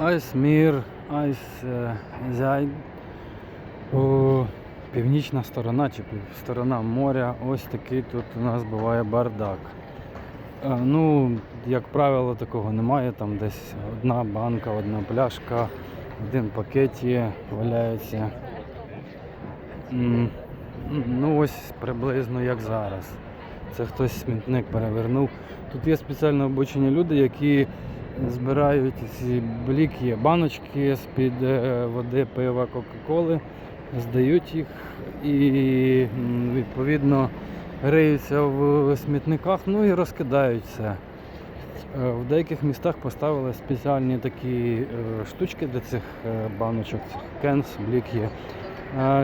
Айсмір, Айс е, Зяй. О, Північна сторона чи сторона моря. Ось такий тут у нас буває бардак. Е, Ну, як правило, такого немає. Там десь одна банка, одна пляшка, один пакет є, валяється. Ну ось приблизно як зараз. Це хтось смітник перевернув. Тут є спеціально обучені люди, які збирають ці бліки, баночки з-під е, води, пива, Кока-Коли, здають їх і відповідно риються в смітниках, ну і розкидають це. Е, В деяких містах поставили спеціальні такі е, штучки для цих баночок, цих кенс, блік є.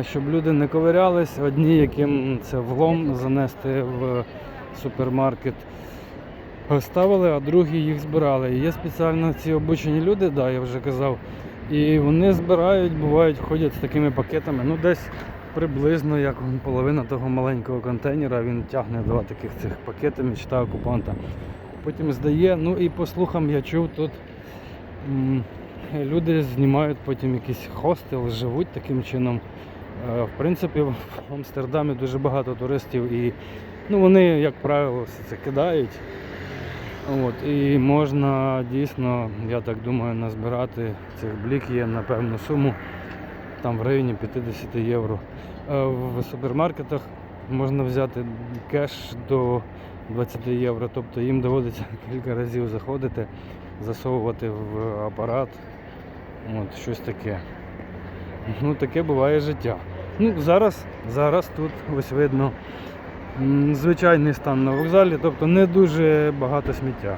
Щоб люди не ковирялись, одні, яким це влом занести в супермаркет, ставили, а другі їх збирали. І Є спеціально ці обучені люди, да, я вже казав, і вони збирають, бувають, ходять з такими пакетами. Ну, десь приблизно як половина того маленького контейнера, він тягне два таких цих пакети мечта окупанта. Потім здає. Ну і по слухам я чув тут. Люди знімають потім якийсь хостел, живуть таким чином. Е, В принципі, в Амстердамі дуже багато туристів і ну, вони, як правило, все це кидають. От, і можна дійсно, я так думаю, назбирати цих бліків на певну суму, там в районі 50 євро. Е, В супермаркетах можна взяти кеш до 20 євро, тобто їм доводиться кілька разів заходити, засовувати в апарат. От, щось таке. Ну, таке буває життя. Ну, зараз, зараз тут ось видно звичайний стан на вокзалі, тобто не дуже багато сміття.